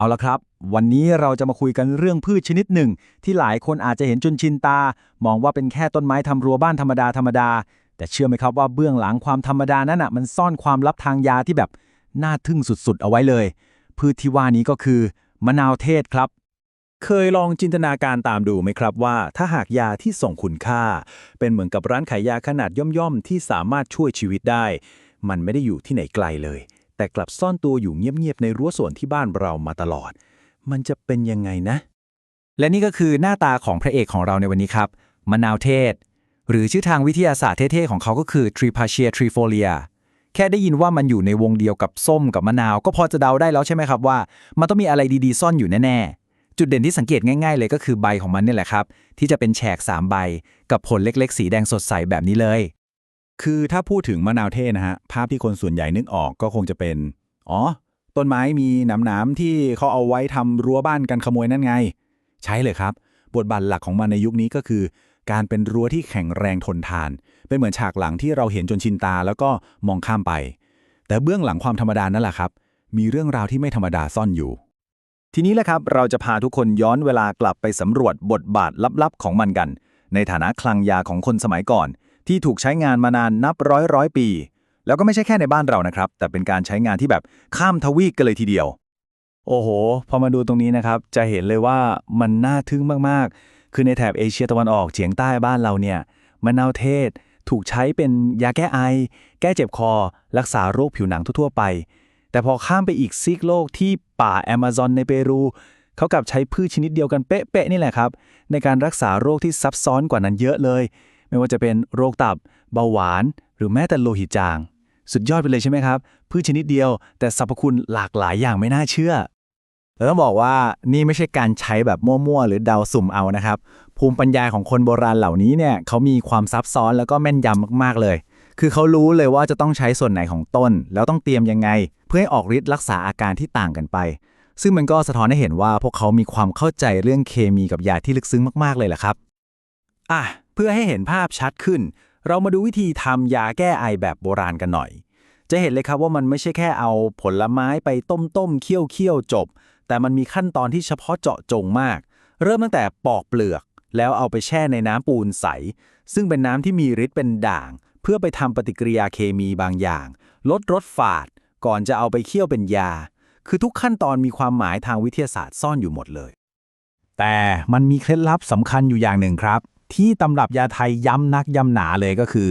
เอาละครับ วันนี้เราจะมาคุยกันเรื่องพืชชนิดหนึ่ง ที่หลายคนอาจจะเห็นจนชินตา มองว่าเป็นแค่ต้นไม้ทำรั้วบ้านธรรมดาธรรมดา แต่เชื่อไหมครับว่าเบื้องหลังความธรรมดานั้นน่ะมันซ่อนความลับทางยาที่แบบน่าทึ่งสุดๆ เอาไว้เลย พืชที่ว่านี้ก็คือมะนาวเทศครับ เคยลองจินตนาการตามดูไหมครับว่า ถ้าหากยาที่ส่งคุณค่า เป็นเหมือนกับร้านขายยาขนาดย่อมๆที่สามารถช่วยชีวิตได้ มันไม่ได้อยู่ที่ไหนไกลเลย แต่กลับซ่อนตัวอยู่เงียบๆในรั้วสวนที่บ้านเรามาตลอด มันจะเป็นยังไงนะ และนี่ก็คือหน้าตาของพระเอกของเราในวันนี้ครับ มะนาวเทศ หรือชื่อทางวิทยาศาสตร์เท่ๆของเขาก็คือ Tripacia trifolia แค่ได้ยินว่ามันอยู่ในวงเดียวกับส้มกับมะนาว ก็พอจะเดาได้แล้วใช่ไหมครับว่า มันต้องมีอะไรดีๆ ซ่อนอยู่แน่ๆ จุดเด่นที่สังเกตง่ายๆ เลยก็คือใบของมันนี่แหละครับ ที่จะเป็นแฉก 3 ใบ กับผลเล็กๆ สีแดงสดใสแบบนี้เลย คือถ้าพูดถึงมะนาวเทศนะฮะ ภาพที่คนส่วนใหญ่นึกออกก็คงจะเป็น อ๋อ ต้นไม้มีหนามๆที่เขาเอาไว้ทำรั้วบ้านกันขโมยนั่นไง ใช่เลยครับ บทบาทหลักของมันในยุคนี้ก็คือ การเป็นรั้วที่แข็งแรงทนทาน เป็นเหมือนฉากหลังที่เราเห็นจนชินตาแล้วก็มองข้ามไป แต่เบื้องหลังความธรรมดานั่นแหละครับ มีเรื่องราวที่ไม่ธรรมดาซ่อนอยู่ ทีนี้แหละครับ เราจะพาทุกคนย้อนเวลากลับไปสำรวจบทบาทลับๆของมันกัน ในฐานะคลังยาของคนสมัยก่อน ที่ถูกใช้งานมานานนับร้อยร้อยปี แล้วก็ไม่ใช่แค่ในบ้านเรานะครับ แต่เป็นการใช้งานที่แบบข้ามทวีปกันเลยทีเดียว โอ้โห พอมาดูตรงนี้นะครับ จะเห็นเลยว่ามันน่าทึ่งมากๆ คือในแถบเอเชียตะวันออกเฉียงใต้บ้านเราเนี่ยมะนาวเทศถูกใช้เป็นยาแก้ไอ แก้เจ็บคอ รักษาโรคผิวหนังทั่วๆไป แต่พอข้ามไปอีกซีกโลกที่ป่าแอมะซอนในเปรูเขากลับใช้พืชชนิดเดียวกันเป๊ะๆนี่แหละครับ ในการรักษาโรคที่ซับซ้อนกว่านั้นเยอะเลย ไม่ว่าจะเป็นโรคตับ เบาหวาน หรือแม้แต่โลหิตจาง สุดยอดไปเลยใช่ไหมครับ พืชชนิดเดียว แต่สรรพคุณหลากหลายอย่างไม่น่าเชื่อแล้วต้องบอกว่านี่ไม่ใช่การใช้แบบมั่วๆ หรือเดาสุ่มเอานะครับ ภูมิปัญญาของคนโบราณเหล่านี้เนี่ยเขามีความซับซ้อนแล้วก็แม่นยำมากๆเลย คือเขารู้เลยว่าจะต้องใช้ส่วนไหนของต้น แล้วต้องเตรียมยังไง เพื่อให้ออกฤทธิ์รักษาอาการที่ต่างกันไป ซึ่งมันก็สะท้อนให้เห็นว่าพวกเขามีความเข้าใจเรื่องเคมีกับยาที่ลึกซึ้งมากๆเลยแหละครับอะ พื่อให้เห็นภาพชัดขึ้น เรามาดูวิธีทำยาแก้ไอแบบโบราณกันหน่อย จะเห็นเลยครับว่ามันไม่ใช่แค่เอาผลไม้ไปต้มต้มๆเคี่ยวเคี่ยวๆจบ แต่มันมีขั้นตอนที่เฉพาะเจาะจงมาก เริ่มตั้งแต่ปอกเปลือก แล้วเอาไปแช่ในน้ำปูนใส ซึ่งเป็นน้ำที่มีฤทธิ์เป็นด่าง เพื่อไปทำปฏิกิริยาเคมีบางอย่าง ลดรสฝาด ก่อนจะเอาไปเคี่ยวเป็นยา คือทุกขั้นตอนมีความหมายทางวิทยาศาสตร์ซ่อนอยู่หมดเลย แต่มันมีเคล็ดลับสำคัญอยู่อย่างหนึ่งครับ ที่ตำรับยาไทยย้ำนักย้ำหนาเลยก็คือ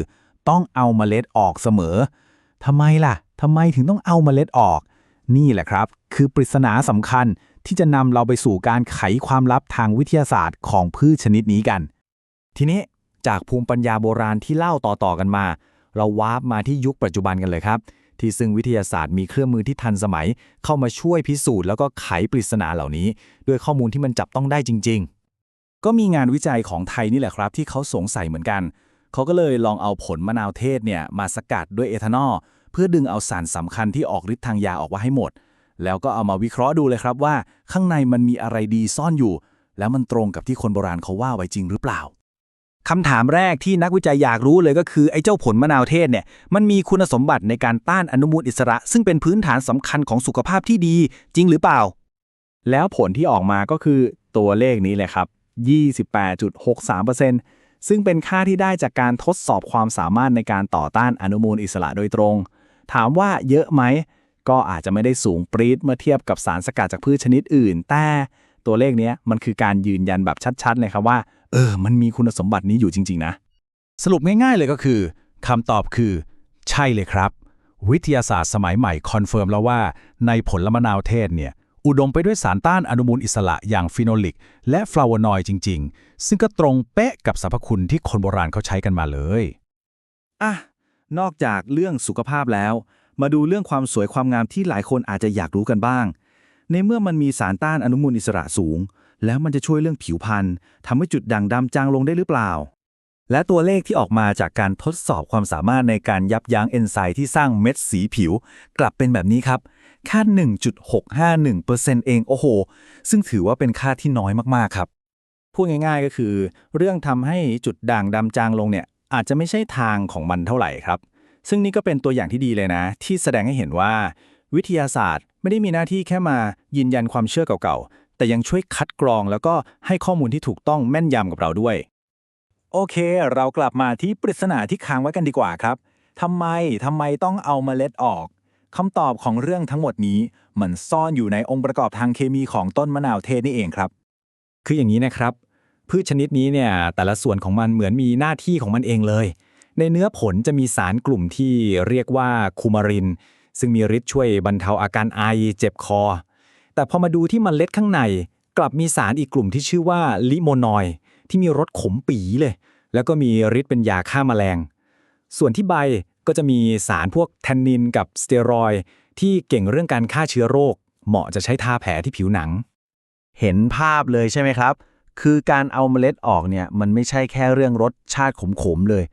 ต้องเอาเมล็ดออกเสมอทำไมล่ะทำไมถึงต้องเอาเมล็ดออก นี่แหละครับ คือปริศนาสำคัญที่จะนำเราไปสู่การไขความลับทางวิทยาศาสตร์ของพืชชนิดนี้กัน ทีนี้จากภูมิปัญญาโบราณที่เล่าต่อๆกันมา เราวาร์ปมาที่ยุคปัจจุบันกันเลยครับ ที่ซึ่งวิทยาศาสตร์มีเครื่องมือที่ทันสมัย เข้ามาช่วยพิสูจน์แล้วก็ไขปริศนาเหล่านี้ ด้วยข้อมูลที่มันจับต้องได้จริง ๆ ก็มีงานวิจัยของไทยนี่แหละครับ ที่เขาสงสัยเหมือนกัน เขาก็เลยลองเอาผลมะนาวเทศเนี่ยมาสกัดด้วยเอทานอลเพื่อดึงเอาสารสำคัญที่ออกฤทธิ์ทางยาออกมาให้หมด แล้วก็เอามาวิเคราะห์ดูเลยครับว่า ข้างในมันมีอะไรดีซ่อนอยู่ แล้วมันตรงกับที่คนโบราณเขาว่าไว้จริงหรือเปล่าคำถามแรกที่นักวิจัยอยากรู้เลยก็คือไอ้เจ้าผลมะนาวเทศเนี่ยมันมีคุณสมบัติในการต้านอนุมูลอิสระ ซึ่งเป็นพื้นฐานสำคัญของสุขภาพที่ดีจริงหรือเปล่า แล้วผลที่ออกมาก็คือตัวเลขนี้เลยครับ 28.63%ซึ่งเป็นค่าที่ได้จากการทดสอบความสามารถในการต่อต้านอนุมูลอิสระโดยตรง ถามว่าเยอะไหม ก็อาจจะไม่ได้สูงปรี๊ดเมื่อเทียบกับสารสกัดจากพืชชนิดอื่น แต่ตัวเลขนี้มันคือการยืนยันแบบชัดๆเลยครับว่า เออ มันมีคุณสมบัตินี้อยู่จริง ๆ นะ สรุปง่ายๆเลยก็คือคำตอบคือ ใช่เลยครับ วิทยาศาสตร์สมัยใหม่คอนเฟิร์มแล้วว่าในผลมะนาวเทศเนี่ย อุดมไปด้วยสารต้านอนุมูลอิสระอย่างฟีโนลิก และฟลาโวนอยด์จริง ๆ ซึ่งก็ตรงเป๊ะกับสรรพคุณที่คนโบราณเขาใช้กันมาเลยอะนอกจากเรื่องสุขภาพแล้ว มาดูเรื่องความสวยความงามที่หลายคนอาจจะอยากรู้กันบ้าง ในเมื่อมันมีสารต้านอนุมูลอิสระสูง แล้วมันจะช่วยเรื่องผิวพรรณทำให้จุดด่างดำจางลงได้หรือเปล่า และตัวเลขที่ออกมาจากการทดสอบความสามารถในการยับยั้งเอนไซม์ที่สร้างเม็ดสีผิว กลับเป็นแบบนี้ครับ ค่า 1.651%เอง โอ้โห ซึ่งถือว่าเป็นค่าที่น้อยมาก ๆ ครับ พูดง่ายๆก็คือ เรื่องทำให้จุดด่างดำจางลงเนี่ย อาจจะไม่ใช่ทางของมันเท่าไหร่ครับ ซึ่งนี่ก็เป็นตัวอย่างที่ดีเลยนะ ที่แสดงให้เห็นว่า วิทยาศาสตร์ไม่ได้มีหน้าที่แค่มายืนยันความเชื่อเก่าๆ แต่ยังช่วยคัดกรองแล้วก็ให้ข้อมูลที่ถูกต้องแม่นยำกับเราด้วย โอเค เรากลับมาที่ปริศนาที่ค้างไว้กันดีกว่าครับทำไมทำไมต้องเอาเมล็ดออก คำตอบของเรื่องทั้งหมดนี้ มันซ่อนอยู่ในองค์ประกอบทางเคมีของต้นมะนาวเทศนี่เองครับ คืออย่างนี้นะครับ พืชชนิดนี้เนี่ยแต่ละส่วนของมันเหมือนมีหน้าที่ของมันเองเลย ในเนื้อผลจะมีสารกลุ่มที่เรียกว่าคูมาริน ซึ่งมีฤทธิ์ช่วยบรรเทาอาการไอเจ็บคอ แต่พอมาดูที่มเมล็ดข้างใน กลับมีสารอีกกลุ่มที่ชื่อว่าลิโมนอยด์ที่มีรสขมปีเลย แล้วก็มีฤทธิ์เป็นยาฆ่าแมลงส่วนที่ใบ ก็จะมีสารพวกแทนนินกับสเตียรอยที่เก่งเรื่องการฆ่าเชื้อโรค เหมาะจะใช้ทาแผลที่ผิวหนัง เห็นภาพเลยใช่ไหมครับ คือการเอาเมล็ดออกเนี่ยมันไม่ใช่แค่เรื่องรสชาติขมๆเลย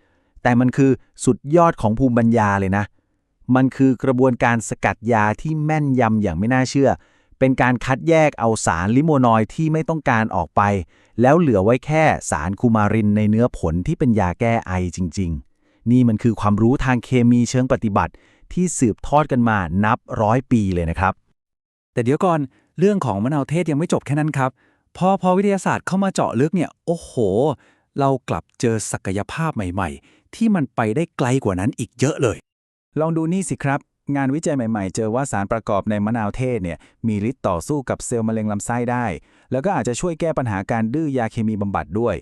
แต่มันคือสุดยอดของภูมิปัญญาเลยนะ มันคือกระบวนการสกัดยาที่แม่นยำอย่างไม่น่าเชื่อ เป็นการคัดแยกเอาสารลิโมนอยด์ที่ไม่ต้องการออกไป แล้วเหลือไว้แค่สารคูมารินในเนื้อผลที่เป็นยาแก้ไอจริง ๆ นี่มันคือความรู้ทางเคมีเชิงปฏิบัติ ที่สืบทอดกันมานับร้อยปีเลยนะครับ แต่เดี๋ยวก่อนเรื่องของมะนาวเทศยังไม่จบแค่นั้นครับ พอพอวิทยาศาสตร์เข้ามาเจาะลึกเนี่ย โอ้โห เรากลับเจอศักยภาพใหม่ ๆ ที่มันไปได้ไกลกว่านั้นอีกเยอะเลย ลองดูนี่สิครับ งานวิจัยใหม่ ๆ เจอว่าสารประกอบในมะนาวเทศเนี่ยมีฤทธิ์ต่อสู้กับเซลล์มะเร็งลำไส้ได้ แล้วก็อาจจะช่วยแก้ปัญหาการดื้อยาเคมีบำบัดด้วย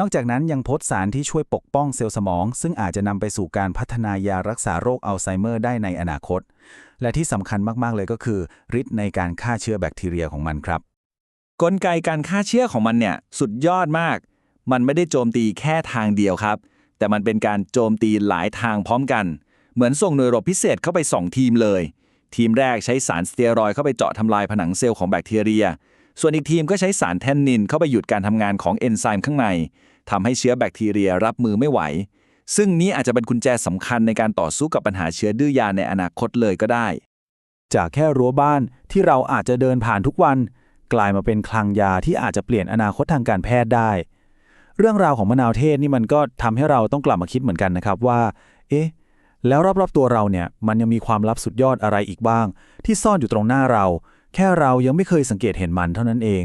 นอกจากนั้นยังพบสารที่ช่วยปกป้องเซลล์สมอง ซึ่งอาจจะนำไปสู่การพัฒนายารักษาโรคอัลไซเมอร์ได้ในอนาคต และที่สำคัญมาก ๆ เลยก็คือฤทธิ์ในการฆ่าเชื้อแบคทีเรียของมันครับ กลไกการฆ่าเชื้อของมันเนี่ยสุดยอดมาก มันไม่ได้โจมตีแค่ทางเดียวครับ แต่มันเป็นการโจมตีหลายทางพร้อมกัน เหมือนส่งหน่วยรบพิเศษเข้าไป 2 ทีมเลย ทีมแรกใช้สารสเตียรอยเข้าไปเจาะทำลายผนังเซลล์ของแบคทีเรีย ส่วนอีกทีมก็ใช้สารแทนนินเข้าไปหยุดการทำงานของเอนไซม์ข้างในทำให้เชื้อแบคทีเรียรับมือไม่ไหว ซึ่งนี้อาจจะเป็นกุญแจสำคัญในการต่อสู้กับปัญหาเชื้อดื้อยาในอนาคตเลยก็ได้ จากแค่รั้วบ้านที่เราอาจจะเดินผ่านทุกวัน กลายมาเป็นคลังยาที่อาจจะเปลี่ยนอนาคตทางการแพทย์ได้ เรื่องราวของมะนาวเทศนี่มันก็ทำให้เราต้องกลับมาคิดเหมือนกันนะครับว่า เอ๊ะแล้วรอบๆตัวเราเนี่ยมันยังมีความลับสุดยอดอะไรอีกบ้าง ที่ซ่อนอยู่ตรงหน้าเรา แค่เรายังไม่เคยสังเกตเห็นมันเท่านั้นเอง